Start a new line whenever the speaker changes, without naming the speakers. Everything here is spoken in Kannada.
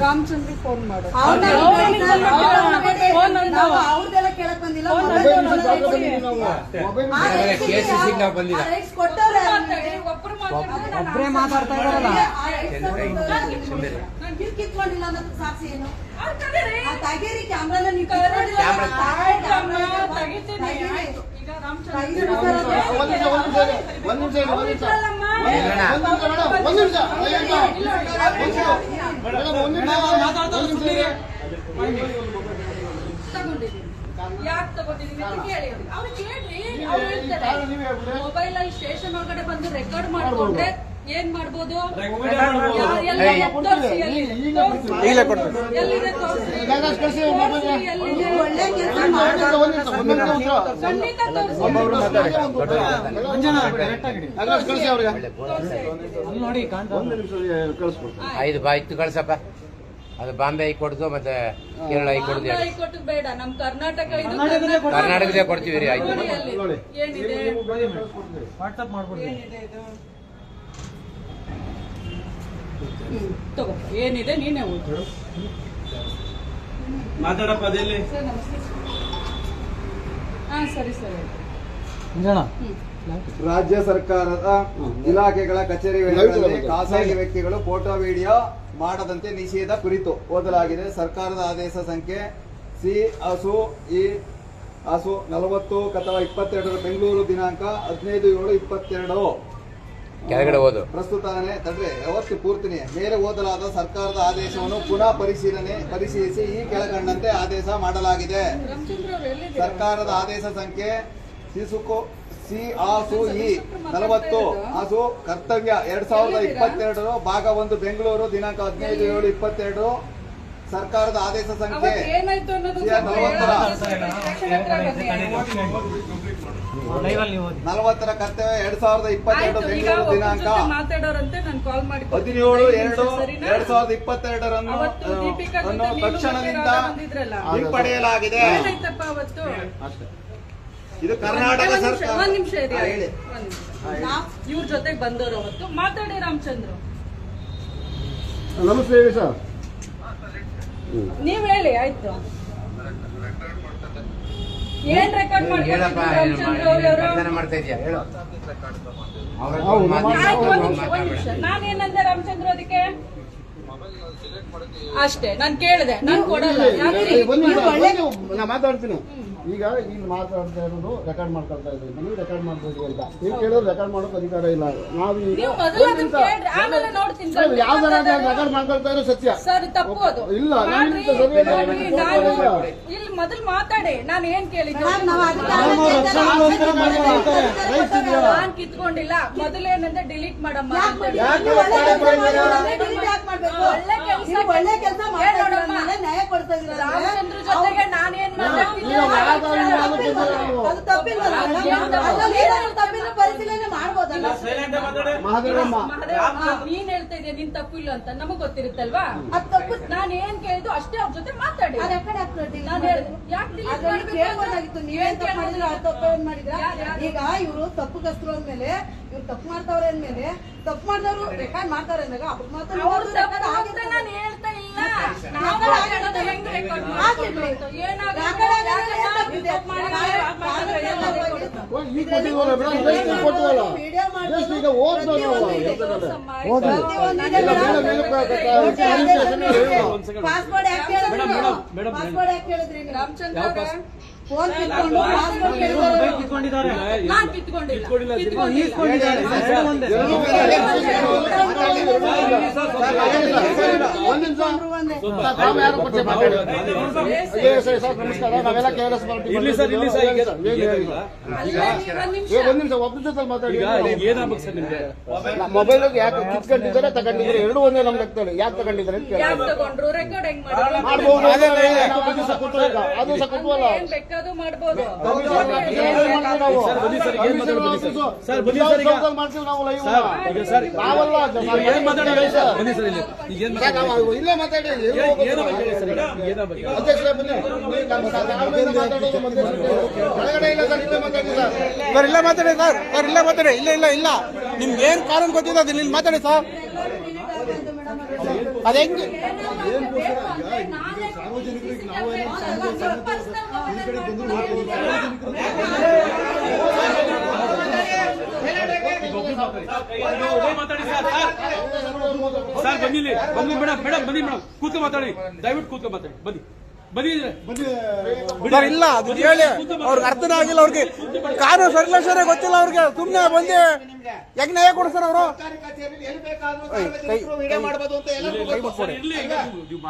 ರಾಮಚಂದ್ರ ಫೋನ್ ಮಾಡು
ಅವ್ರ್ನ
ಫೋನ್ ಅಂತ
ನಾವು ಅವ್ರ್ದೆಲ್ಲ ಕೇಳಕ್ ಬಂದಿಲ್ಲ
ಒಬ್ರೇ
ಮಾತಾಡ್ತಾ ಇದಾರಲ್ಲ
ಕಿತ್ಕೊಂಡಿಲ್ಲ ಅನ್ನೋದಕ್ಕೆ ಸಾಕ್ಷಿ ಏನು
ಆ ತಗೀರಿ.
ಆ ತೆಗೀರಿ ಕ್ಯಾಮ್ರಾನ ನೀವು ಸರ್,
ನಿಮಿಷ ಒಂದು ನಿಮಿಷ ಒಂದು ಒಂದ್ ನಿಮಿಷ
ಯಾಕೆ ಕೇಳಿ. ಅವ್ರು. ಕೇಳ್ರಿ ಅವ್ರು ಹೇಳ್ತಾರೆ. ಮೊಬೈಲ್ ಅಲ್ಲಿ ಸ್ಟೇಷನ್ ಒಳಗಡೆ ಬಂದು ರೆಕಾರ್ಡ್ ಮಾಡ್ಕೊಂಡ್ರೆ ಏನ್ ಮಾಡ್ಬೋದು?
ಮಾಡ್ಬೋದು.
ಐದು ಬಾ ಇತ್ತು ಕಳ್ಸಪ್ಪ. ಅದು ಬಾಂಬೆ ಐ ಕೊಡ್ದು ಮತ್ತೆ ಕೇರಳ
ಐ ಕೊಡ್ದು ಬೇಡ. ನಮ್ ಕರ್ನಾಟಕ ಇದು
ಕರ್ನಾಟಕದೇ ಕೊಡಿ.
ಕರ್ನಾಟಕದೇ ಕೊಡ್ತೀವಿ ರೀ ಆಯ್ತು.
ಮಾಡ್ಬೋದು.
ವಾಟ್ಸಪ್
ಇದು? ಹ್ಮ್, ತಗೋ ಏನಿದೆ ನೀನೇ ಓದು
ಮಾತಾಡಪ್ಪ ಅದೆಲ್ಲಿ?
ಸರ್ ನಮಸ್ತೆ ಹಾ ಸರಿ ಸರಿ.
ಮಂಜಣ್ಣ
ಹ್ಮ್.
ರಾಜ್ಯ ಸರ್ಕಾರದ ಇಲಾಖೆಗಳ ಕಚೇರಿಗಳಲ್ಲಿ ಖಾಸಗಿ ವ್ಯಕ್ತಿಗಳು ಫೋಟೋ ವಿಡಿಯೋ ಮಾಡದಂತೆ ನಿಷೇಧ ಕುರಿತು ಓದಲಾಗಿದೆ. ಸರ್ಕಾರದ ಆದೇಶ ಸಂಖ್ಯೆ ಸಿ ಹಸು ಇ ಹಸು ನಲವತ್ತು ಅಥವಾ ಇಪ್ಪತ್ತೆರಡರ ಬೆಂಗಳೂರು ದಿನಾಂಕ ಹದಿನೈದು ಏಳು ಇಪ್ಪತ್ತೆರಡು.
ಕೆಳಗಡೆ ಓದು.
ಪ್ರಸ್ತುತನೆ ತಡ್ರೆ ಯಾವತ್ತು ಪೂರ್ತಿನಿ. ಮೇಲೆ ಓದಲಾದ ಸರ್ಕಾರದ ಆದೇಶವನ್ನು ಪುನಃ ಪರಿಶೀಲನೆ ಪರಿಶೀಲಿಸಿ ಈ ಕೆಳಗಂಡಂತೆ ಆದೇಶ ಮಾಡಲಾಗಿದೆ. ಸರ್ಕಾರದ ಆದೇಶ ಸಂಖ್ಯೆ ಸಿಸುಕು, ಸಿ ಆಸು ಇ ನಲವತ್ತು. ಆಸು ಕರ್ತವ್ಯ ಎರಡ್ ಸಾವಿರದ ಇಪ್ಪತ್ತೆರಡು ಭಾಗ ಒಂದು, ಬೆಂಗಳೂರು, ದಿನಾಂಕ ಹದಿನೈದು, ಏಳು, ಇಪ್ಪತ್ತೆರಡು. ಸರ್ಕಾರದ ಆದೇಶ ಸಂಖ್ಯೆ ನಲವತ್ತರ ಕರ್ತವ್ಯ ಎರಡ್ ಸಾವಿರದ ಇಪ್ಪತ್ತೆರಡು ಬೆಂಗಳೂರು ದಿನಾಂಕ ಹದಿನೇಳು ಎರಡು? ಎರಡ್ ಸಾವಿರದ ಇಪ್ಪತ್ತೆರಡರನ್ನು ತಕ್ಷಣದಿಂದ ಹಿಂಪಡೆಯಲಾಗಿದೆ
ಏನಾಯ್ತಪ್ಪ ಅವತ್ತು
ಇದು ಕರ್ನಾಟಕ ಸರ್ಕಾರ
ಒಂದ್ ನಿಮಿಷ ಇರಿ
ಹೇಳಿ.
ಇವ್ರ ಜೊತೆಗೆ ಬಂದವರು ಅವತ್ತು ಮಾತಾಡಿ ರಾಮಚಂದ್ರ
ನಮಸ್ತೆ ಹೇಳಿ ಸರ್
ನೀವ್ ಹೇಳಿ ಆಯ್ತು. ಏನ್ ರೆಕಾರ್ಡ್
ಮಾಡ್ತಾ.
ಒಂದ್ ನಿಮಿಷ ನಾನೇನಂದೆ ರಾಮಚಂದ್ರ ಅದಕ್ಕೆ? ಅಷ್ಟೇ ನಾನು ಕೇಳಿದೆ ನಾನು ಕೊಡಲ್ಲ.
ನಾ ಮಾತಾಡ್ತೀನಿ. ಈಗ ಇಲ್ಲಿ ಮಾತಾಡ್ತಾ ಇರೋದು ರೆಕಾರ್ಡ್ ಮಾಡ್ಕೊಳ್ತಾ ಇದ್ದೀವಿ ನೀವು ರೆಕಾರ್ಡ್ ಮಾಡ್ಬೋದು ಅಂತ. ನೀವು ಕೇಳೋದು ರೆಕಾರ್ಡ್ ಮಾಡೋಕೆ ಅಧಿಕಾರ ಇಲ್ಲ. ನಾವು ಈಗ
ನೀವು ಮೊದಲು
ಒಂದ್
ಕೇಳ್ರಿ. ಆಮೇಲೆ ನೋಡ್ತೀನಿ.
ಸರ್, ಯಾವ್ದಾರ ರೆಕಾರ್ಡ್ ಮಾಡ್ಕೊಳ್ತಾ ಇರೋ ಸತ್ಯ?
ಸರ್ ತಪ್ಪು ಅದು.
ಇಲ್ಲ, ಇಲ್ಲ.
ಮೊದಲು ಮಾತಾಡಿ. ನಾನು ಏನ್ ಕೇಳಿದ್ದೆ? ನಾನ್ ಕಿತ್ಕೊಂಡಿಲ್ಲ. ಮೊದಲೇನಂದ್ರೆ ಡಿಲೀಟ್ ಮಾಡಮ್ಮ
ಒಳ್ಳೆ ಕೆಲ್ಸ
ಮಾಡಿದ್ದೀರಾ?
ಮಾಡಿದ್ರೆ delete ಯಾಕ್ ಮಾಡ್ಬೇಕು?
ಒಳ್ಳೆ ಕೆಲ್ಸ
ನೀವು ಒಳ್ಳೆ ಕೆಲಸ ಮಾಡ್ತಾ
ಏ ನೋಡಮ್ಮ.
ಇದ್ದೀರಲ್ಲ, ನ್ಯಾಯ ಕೊಡ್ತಾ ಇದ್ರಲ್ಲ
ರಾಮಚಂದ್ರ ಜೊತೆಗೆ ನಾನೇನ್
ಅದು ಏನಾದ್ರು ತಪ್ಪಿದ್ರೆ ಪರಿಶೀಲನೆ ಮಾಡ್ಬೋದಲ್ಲ?
ನೀನ್ ಹೇಳ್ತಾ ಇದೀಯ ನಿನ್ ತಪ್ಪು ಇಲ್ಲ ಅಂತ. ನಮಗ್ ಗೊತ್ತಿರುತ್ತಲ್ವಾ?
ಆ ತಪ್ಪು
ನಾನ್
ಕೇಳ್ಬೋದಾಗಿತ್ತು ನೀವೇನ್ ತಪ್ಪು ಮಾಡಿದ್ರು ಆ ತಪ್ಪು ಏನ್ ಮಾಡಿದ್ರ? ಈಗ ಇವರು ತಪ್ಪು ಕಸ್ತರು ಅಂದ್ಮೇಲೆ ಇವ್ರು ತಪ್ಪು ಮಾಡ್ತಾವ್ರೆ ಅಂದ್ಮೇಲೆ ತಪ್ಪು ಮಾಡಿದವರು ರೆಕಾರ್ಡ್ ಮಾಡ್ತಾರೆ ಅಂದಾಗ ಅವ್ರು ಮಾತ್ರ. ಪಾಸ್ವರ್ಡ್ ಯಾಕೆ ಪಾಸ್ವರ್ಡ್ ಯಾಕೆ ಕೇಳಿದ್ರಿ ನೀವು?
ರಾಮಚಂದ್ರ ಅವ್ರೆ,
ಫೋನ್ ಕಿತ್ಕೊಂಡು ಪಾಸ್ವರ್ಡ್
ಬೈಕ್
ಕೇಳಿದ್ರು
ಕಿತ್ಕೊಂಡಿದ್ದಾರೆ
ನಾನ್ ಕಿತ್ಕೊಂಡಿಲ್ಲ
ಕಿತ್ಕೊಂಡಿಲ್ಲ,
ಕಿತ್ಕೊಂಡಿಲ್ಲ.
ಇಸ್ಕೊಂಡಿದ್ದಾರೆ. ಎರಡು ಒಂದೇ.
ಎರಡು ಒಂದೇ. ಒಂದ್ ನಿಮಿಷ
ಒಂದೇ.
ಸರ್, ಯಾರು ಪರಿಚಯ ಮಾತಾಡಿ ಅಯ್ಯೋ, ಸರ್ ಸರ್ ನಮಸ್ಕಾರ. ನಾವೆಲ್ಲ ಕೆ ಆರ್ ಎಸ್
ಇರ್ಲಿ ಸರ್ ಇರ್ಲಿ ಸರ್ ಈಗ
ಒಂದ್ ನಿಮಿಷ.
ಜೊತೆ ಮಾತಾಡಿ.
ಏನಾಗ್ಬೇಕು ಸರ್ ನಿಮ್ಗೆ?
ಮೊಬೈಲ್ ಯಾಕೆ ಕಿತ್ಕೊಂಡಿದ್ದಾರೆ ತಗೊಂಡಿದ್ರೆ ಎರಡು ಒಂದೇ ನಮ್ಗೆ ಆಗ್ತದೆ. ಯಾಕೆ ತಗೊಂಡಿದ್ದಾರೆ ಅಂತ ಮಾಡ್ಬೋದು. ಅದು ಸಹ ಕೊಟ್ಟುವಲ್ಲ
ಸರ್, ಬನ್ನಿ ಸರ್, ಈಗ.
ಮಾಡ್ತೀವಿ ನಾವು ಲೈವ್
ಸರ್ ಈಗ. ಸರ್
ನಾವಲ್ಲ
ಈಗ ಏನ್ ಮಾತಾಡೋದು ಸರ್? ಬನ್ನಿ ಸರ್ ಇಲ್ಲಿ. ಈಗ ಏನ್
ನಾವು ಇಲ್ಲೇ ಮಾತಾಡಿ?
ಸರ್
ಅಧ್ಯಕ್ಷರೇ ಬನ್ನಿ ನೀವು ಸರ್. ಕೆಳಗಡೆ ಇಲ್ಲ ಸರ್ ಇಲ್ಲೇ ಮಾತಾಡಿ ಸರ್
ಸರ್ ಇಲ್ಲೇ ಮಾತಾಡಿ ಸರ್ ಸರ್ ಇಲ್ಲೇ ಮಾತಾಡಿ ಇಲ್ಲ ಇಲ್ಲ ಇಲ್ಲ ನಿಮ್ಗೆ ಏನ್ ಕಾರಣ ಗೊತ್ತಿದೆ ಅದನ್ನ ಇಲ್ಲಿ ಮಾತಾಡಿ ಸರ್
ಅದ
ಅದ್ ಹೆಂಗೆ
ಸಾರ್ವಜನಿಕರಿಗೆ ನಾವೇನೋ
ಮಾತಾಡಿ ಸರ್ ಸರ್ ಬನ್ನಿ ಇಲ್ಲಿ. ಬನ್ನಿ ಮೇಡಮ್ ಮೇಡಮ್ ಬನ್ನಿ ಮೇಡಮ್. ಕೂತ್ಕೊ ಮಾತಾಡಿ. ದಯವಿಟ್ಟು ಕೂತ್ಕೊ ಮಾತಾಡಿ. ಬನ್ನಿ. ಬನ್ನಿ
ಇಲ್ಲ ಅದು ಹೇಳಿ ಅವ್ರಿಗೆ ಅರ್ಥನೇ ಆಗಿಲ್ಲ ಅವ್ರಿಗೆ. ಕಾನೂನು ಸರ್ಕ್ಯುಲೇಷನ್ ಗೊತ್ತಿಲ್ಲ ಅವ್ರಿಗೆ. ಸುಮ್ಮನೆ ಬಂದು ಯಜ್ಞ ಹೇಗೆ ಕೊಡ್ತಾರೆ ಅವರು?
ಇರ್ಲಿ ನೀವು